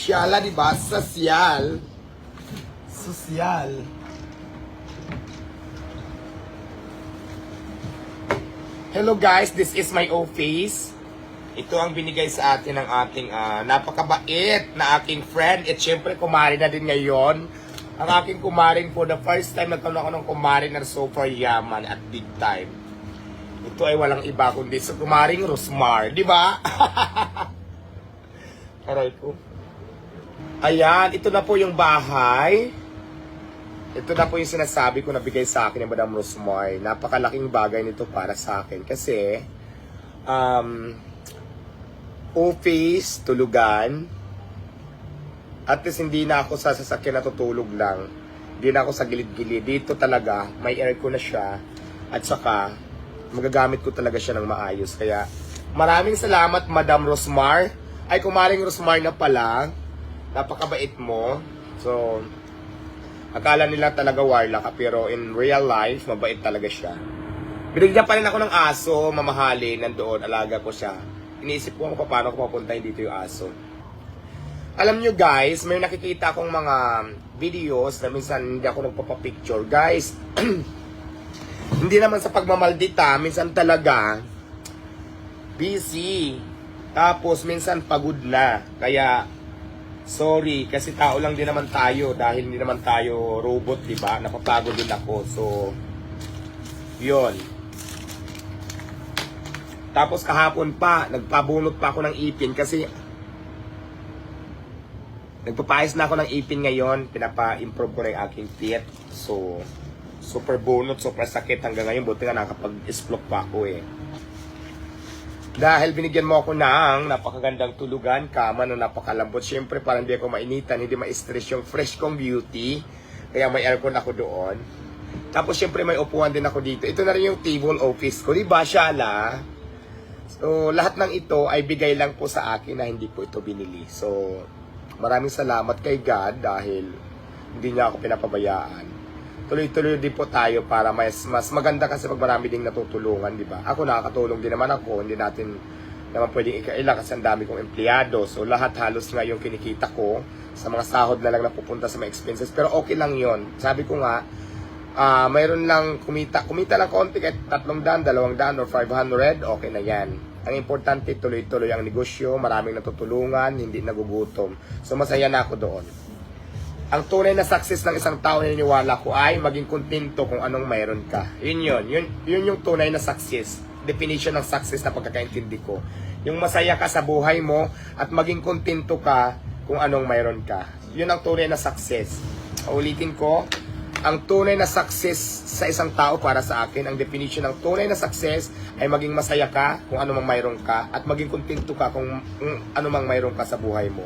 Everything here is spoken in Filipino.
Siyala, di ba? Sosyal. Sosyal. Hello guys, this is my office. Ito ang binigay sa atin ng ating ah, napakabait na aking friend. At syempre, kumari na din ngayon. Ang aking kumaring for the first time nagkaroon ako ng kumaring na super yaman at big time. Ito ay walang iba kundi sa kumaring Rosmar, di ba? Aray ko. Ayan, ito na po yung bahay. Ito na po yung sinasabi ko na bigay sa akin ni Madam Rosmar. Napakalaking bagay nito para sa akin kasi um, office, tulugan, at least hindi na ako sa sasakyan natutulog lang. Hindi na ako sa gilid-gilid. Dito talaga, may aircon na siya. At saka, magagamit ko talaga siya ng maayos. Kaya, maraming salamat, Madam Rosmar. Ay, kumaring Rosmar na pala. Napakabait mo. So, akala nila talaga warlock pero in real life, mabait talaga siya. Binigyan pa rin ako ng aso, mamahalin, nandoon, alaga ko siya. Iniisip ko kung paano ko papuntahin dito yung aso. Alam nyo guys, may nakikita akong mga videos na minsan hindi ako nagpapapicture. Guys, hindi naman sa pagmamaldita, minsan talaga busy. Tapos minsan pagod na. Kaya sorry kasi tao lang din naman tayo dahil hindi naman tayo robot, 'di ba? Napapagod din ako. So 'yon. Tapos kahapon pa, nagpabunot pa ako ng ipin kasi Nagpapayos na ako ng ipin ngayon, pinapa-improve ko na yung aking teeth. So, super bunot, super sakit hanggang ngayon. Buti nga nakapag-isplok pa ako eh. Dahil binigyan mo ako ng napakagandang tulugan, kama na napakalambot. Siyempre, para hindi ako mainitan, hindi ma-stress yung fresh kong beauty. Kaya may aircon ako doon. Tapos, siyempre, may upuan din ako dito. Ito na rin yung table office ko. Di ba, Shala? So, lahat ng ito ay bigay lang po sa akin na hindi po ito binili. So, maraming salamat kay God dahil hindi niya ako pinapabayaan. Tuloy-tuloy din po tayo para mas, mas maganda kasi pag marami ding natutulungan, di ba? Ako nakakatulong din naman ako, hindi natin naman pwedeng ikaila kasi ang dami kong empleyado. So lahat halos nga yung kinikita ko sa mga sahod na lang napupunta sa mga expenses. Pero okay lang yon Sabi ko nga, ah mayroon lang kumita, kumita lang konti kahit tatlong daan, dalawang daan, or 500, okay na yan. Ang importante, tuloy-tuloy ang negosyo, maraming natutulungan, hindi nagugutom. So masaya na ako doon. Ang tunay na success ng isang tao na niniwala ko ay maging kontento kung anong mayroon ka. Yun yun. Yun, yun yung tunay na success. Definition ng success na pagkakaintindi ko. Yung masaya ka sa buhay mo at maging kontento ka kung anong mayroon ka. Yun ang tunay na success. Ulitin ko, ang tunay na success sa isang tao para sa akin, ang definition ng tunay na success ay maging masaya ka kung ano mayroon ka at maging kontento ka kung, kung ano mang mayroon ka sa buhay mo.